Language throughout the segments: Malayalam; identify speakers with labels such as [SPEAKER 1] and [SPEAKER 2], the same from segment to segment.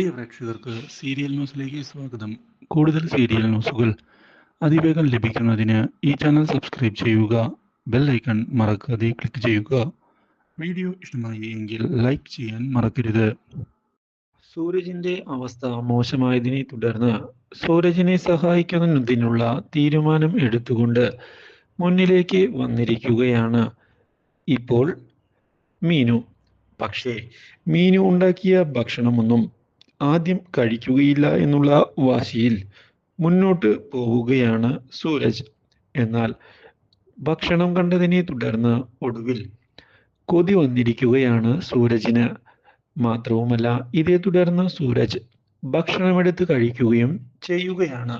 [SPEAKER 1] പ്രിയ പ്രേക്ഷകർക്ക് സീരിയൽ ന്യൂസിലേക്ക് സ്വാഗതം. കൂടുതൽ സീരിയൽ ന്യൂസുകൾ അതിവേഗം ലഭിക്കുന്നതിന് ഈ ചാനൽ സബ്സ്ക്രൈബ് ചെയ്യുക ബെൽ ഐക്കൺ മറക്കാതെ ക്ലിക്ക് ചെയ്യുക. വീഡിയോ ഇഷ്ടമായി എങ്കിൽ ലൈക്ക് ചെയ്യാൻ മറക്കരുത്. സൂരജിന്റെ അവസ്ഥ മോശമായതിനെ തുടർന്ന് സൂരജിനെ സഹായിക്കുന്നതിനുള്ള തീരുമാനം എടുത്തുകൊണ്ട് മുന്നിലേക്ക് വന്നിരിക്കുകയാണ് ഇപ്പോൾ മീനു. പക്ഷേ മീനു ഉണ്ടാക്കിയ ഭക്ഷണമൊന്നും ആദ്യം കഴിക്കുകയില്ല എന്നുള്ള വാശിയിൽ മുന്നോട്ട് പോവുകയാണ് സൂരജ്. എന്നാൽ ഭക്ഷണം കണ്ടതിനെ തുടർന്ന് ഒടുവിൽ കൊതി വന്നിരിക്കുകയാണ് സൂരജിന്. മാത്രവുമല്ല ഇതേ തുടർന്ന് സൂരജ് ഭക്ഷണമെടുത്ത് കഴിക്കുകയും ചെയ്യുകയാണ്.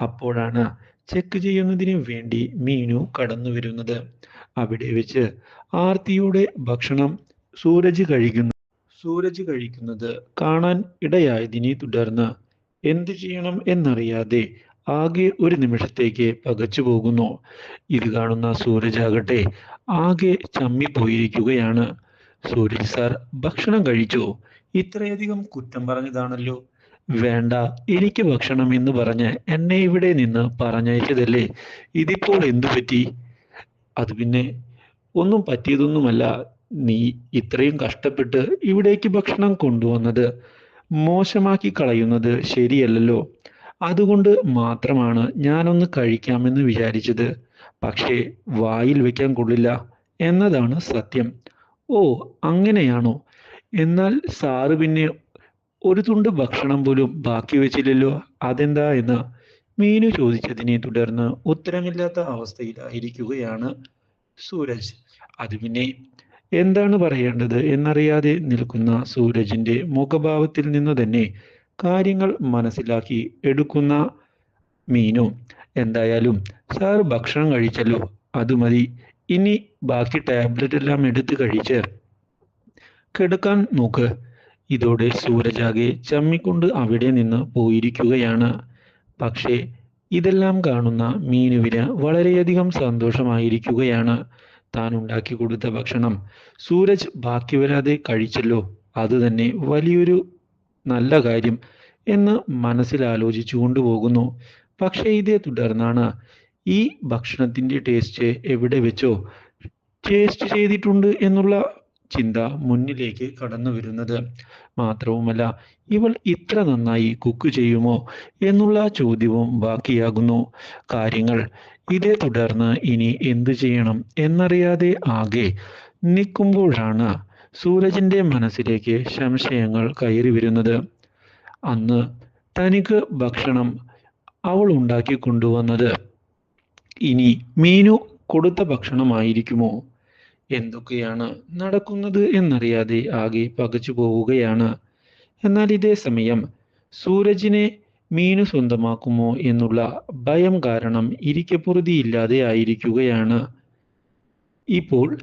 [SPEAKER 1] അപ്പോഴാണ് ചെക്ക് ചെയ്യുന്നതിന് വേണ്ടി മീനു കടന്നു വരുന്നത് അവിടെ വെച്ച് ആർത്തിയുടെ ഭക്ഷണം സൂരജ് കഴിക്കുന്നു. സൂരജ് കഴിക്കുന്നത് കാണാൻ ഇടയായതിനെ തുടർന്ന് എന്തു ചെയ്യണം എന്നറിയാതെ ആകെ ഒരു നിമിഷത്തേക്ക് പകച്ചു പോകുന്നു. ഇത് കാണുന്ന സൂരജ് ആകട്ടെ ആകെ ചമ്മിപ്പോയിരിക്കുകയാണ്. സൂരജ് സാർ ഭക്ഷണം കഴിച്ചോ. ഇത്രയധികം കുറ്റം പറഞ്ഞതാണല്ലോ. വേണ്ട എനിക്ക് ഭക്ഷണം എന്ന് പറഞ്ഞ് എന്നെ ഇവിടെ നിന്ന് പറഞ്ഞയച്ചതല്ലേ? ഇതിപ്പോൾ എന്തു പറ്റി അത് പിന്നെ ഒന്നും പറ്റിയതൊന്നുമല്ല. നീ ഇത്രയും കഷ്ടപ്പെട്ട് ഇവിടേക്ക് ഭക്ഷണം കൊണ്ടുവന്നത് മോശമാക്കി കളയുന്നത് ശരിയല്ലല്ലോ. അതുകൊണ്ട് മാത്രമാണ് ഞാനൊന്ന് കഴിക്കാമെന്ന് വിചാരിച്ചത്. പക്ഷേ വായിൽ വെക്കാൻ കൊള്ളില്ല എന്നതാണ് സത്യം. ഓ അങ്ങനെയാണോ? എന്നാൽ സാറ് പിന്നെ ഒരു തുണ്ട് ഭക്ഷണം പോലും ബാക്കി വെച്ചില്ലല്ലോ. അതെന്താ എന്ന് മീനു ചോദിച്ചതിനെ തുടർന്ന് ഉത്തരമില്ലാത്ത അവസ്ഥയിലായിരിക്കുകയാണ് സൂരജ്. അത് പിന്നെ എന്താണ് പറയേണ്ടത് എന്നറിയാതെ നിൽക്കുന്ന സൂരജിന്റെ മുഖഭാവത്തിൽ നിന്ന് തന്നെ കാര്യങ്ങൾ മനസ്സിലാക്കി എടുക്കുന്ന മീനു. എന്തായാലും സാർ ഭക്ഷണം കഴിച്ചല്ലോ. അത് മതി. ഇനി ബാക്കി ടാബ്ലറ്റ് എല്ലാം എടുത്ത് കഴിച്ച് കിടക്കാൻ നോക്ക്. ഇതോടെ സൂരജാകെ ചമ്മിക്കൊണ്ട് അവിടെ നിന്ന് പോയിരിക്കുകയാണ്. പക്ഷേ ഇതെല്ലാം കാണുന്ന മീനുവിന് വളരെയധികം സന്തോഷമായിരിക്കുകയാണ്. താൻ ഉണ്ടാക്കി കൊടുത്ത ഭക്ഷണം സൂരജ് ബാക്കി വരാതെ കഴിച്ചല്ലോ. അത് തന്നെ വലിയൊരു നല്ല കാര്യം എന്ന് മനസ്സിൽ ആലോചിച്ചു കൊണ്ടുപോകുന്നു. പക്ഷേ ഇതേ തുടർന്നാണ് ഈ ഭക്ഷണത്തിന്റെ ടേസ്റ്റ് എവിടെ വെച്ചോ ടേസ്റ്റ് ചെയ്തിട്ടുണ്ട് എന്നുള്ള ചിന്ത മുന്നിലേക്ക് കടന്നു വരുന്നത്. മാത്രവുമല്ല ഇവൾ ഇത്ര നന്നായി കുക്ക് ചെയ്യുമോ എന്നുള്ള ചോദ്യവും ബാക്കിയാകുന്നു. കാര്യങ്ങൾ ഇതേ തുടർന്ന് ഇനി എന്തു ചെയ്യണം എന്നറിയാതെ ആകെ നിൽക്കുമ്പോഴാണ് സൂരജിന്റെ മനസ്സിലേക്ക് സംശയങ്ങൾ കയറി വരുന്നത്. അന്ന് തനിക്ക് ഭക്ഷണം അവൾ ഉണ്ടാക്കി കൊണ്ടുവന്നത്. ഇനി മീനു കൊടുത്ത ഭക്ഷണമായിരിക്കുമോ? എന്തൊക്കെയാണ് നടക്കുന്നത് എന്നറിയാതെ ആകെ പകച്ചു പോവുകയാണ്. എന്നാൽ ഇതേ സമയം സൂരജിനെ മീനു സ്വന്തമാക്കുമോ എന്നുള്ള ഭയം കാരണം ഇരിക്കപ്പുറതിയില്ലാതെ ആയിരിക്കുകയാണ്. ഇപ്പോൾ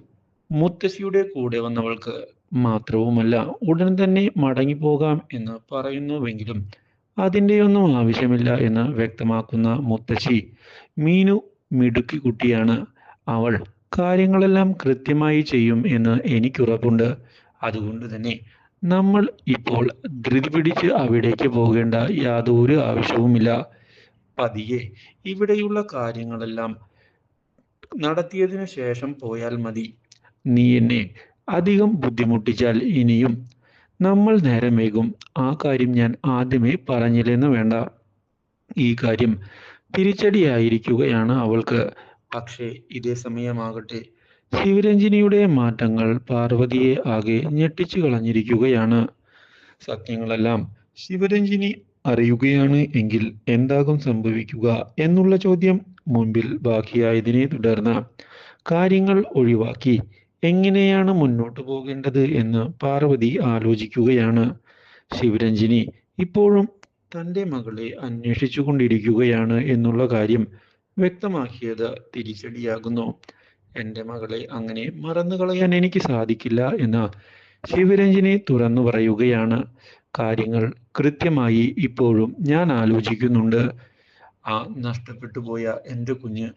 [SPEAKER 1] മുത്തശ്ശിയുടെ കൂടെ വന്നവൾക്ക് മാത്രവുമല്ല ഉടൻ തന്നെ മടങ്ങിപ്പോകാം എന്ന് പറയുന്നുവെങ്കിലും അതിന്റെയൊന്നും ആവശ്യമില്ല എന്ന് വ്യക്തമാക്കുന്ന മുത്തശ്ശി മീനു മിടുക്കി കുട്ടിയാണ്. അവൾ കാര്യങ്ങളെല്ലാം കൃത്യമായി ചെയ്യും എന്ന് എനിക്കുറപ്പുണ്ട്. അതുകൊണ്ട് തന്നെ നമ്മൾ ഇപ്പോൾ ധൃതി പിടിച്ച് അവിടേക്ക് പോകേണ്ട യാതൊരു ആവശ്യവുമില്ല. പതിയെ ഇവിടെയുള്ള കാര്യങ്ങളെല്ലാം നടത്തിയതിനു ശേഷം പോയാൽ മതി. നീ എന്നെ അധികം ബുദ്ധിമുട്ടിച്ചാൽ ഇനിയും. നമ്മൾ നേരം വൈകും. ആ കാര്യം ഞാൻ ആദ്യമേ പറഞ്ഞില്ലെന്ന് വേണ്ട. ഈ കാര്യം തിരിച്ചടിയായിരിക്കുകയാണ് അവൾക്ക്. പക്ഷേ ഇതേ സമയമാകട്ടെ. ശിവരഞ്ജിനിയുടെ മാറ്റങ്ങൾ പാർവതിയെ ആകെ ഞെട്ടിച്ചു കളഞ്ഞിരിക്കുകയാണ്. സത്യങ്ങളെല്ലാം ശിവരഞ്ജിനി അറിയുകയാണ് എങ്കിൽ എന്താകും സംഭവിക്കുക എന്നുള്ള ചോദ്യം മുൻപിൽ ബാക്കിയായതിനെ തുടർന്ന് കാര്യങ്ങൾ ഒഴിവാക്കി എങ്ങനെയാണ് മുന്നോട്ടു പോകേണ്ടത് എന്ന് പാർവതി ആലോചിക്കുകയാണ്. ശിവരഞ്ജിനി ഇപ്പോഴും തന്റെ മകളെ അന്വേഷിച്ചു കൊണ്ടിരിക്കുകയാണ് എന്നുള്ള കാര്യം വ്യക്തമാക്കിയത് തിരിച്ചടിയാകുന്നു. എന്റെ മകളെ അങ്ങനെ മറന്നു കളയാൻ എനിക്ക് സാധിക്കില്ല എന്ന് ശിവരഞ്ജിനി തുറന്നു പറയുകയാണ്. കാര്യങ്ങൾ കൃത്യമായി ഇപ്പോഴും ഞാൻ ആലോചിക്കുന്നുണ്ട്. ആ നഷ്ടപ്പെട്ടു പോയ എന്റെ കുഞ്ഞ്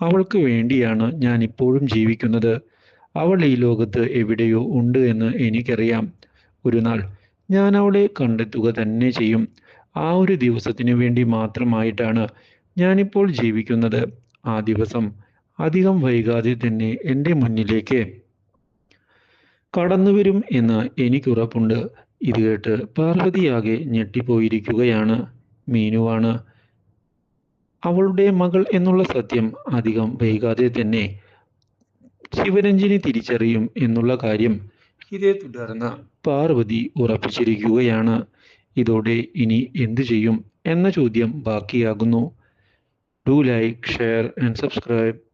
[SPEAKER 1] അവൾക്ക് വേണ്ടിയാണ് ഞാൻ ഇപ്പോഴും ജീവിക്കുന്നത്. അവൾ ഈ ലോകത്ത് എവിടെയോ ഉണ്ട് എന്ന് എനിക്കറിയാം. ഒരു നാൾ
[SPEAKER 2] ഞാൻ അവളെ കണ്ടെത്തുക തന്നെ ചെയ്യും. ആ ഒരു ദിവസത്തിനു വേണ്ടി മാത്രമായിട്ടാണ് ഞാനിപ്പോൾ ജീവിക്കുന്നത്. ആ ദിവസം അധികം വൈകാതെ തന്നെ എന്റെ മുന്നിലേക്ക് കടന്നു വരും എന്ന് എനിക്കുറപ്പുണ്ട്. ഇത് കേട്ട് പാർവതിയാകെ ഞെട്ടിപ്പോയിരിക്കുകയാണ്. മീനുവാണ്. അവളുടെ മകൾ എന്നുള്ള സത്യം അധികം വൈകാതെ തന്നെ ശിവരഞ്ജിനി തിരിച്ചറിയും എന്നുള്ള കാര്യം ഇതേ തുടർന്ന് പാർവതി ഉറപ്പിച്ചിരിക്കുകയാണ്. ഇതോടെ ഇനി എന്തു ചെയ്യും എന്ന ചോദ്യം ബാക്കിയാകുന്നു. Do like share and subscribe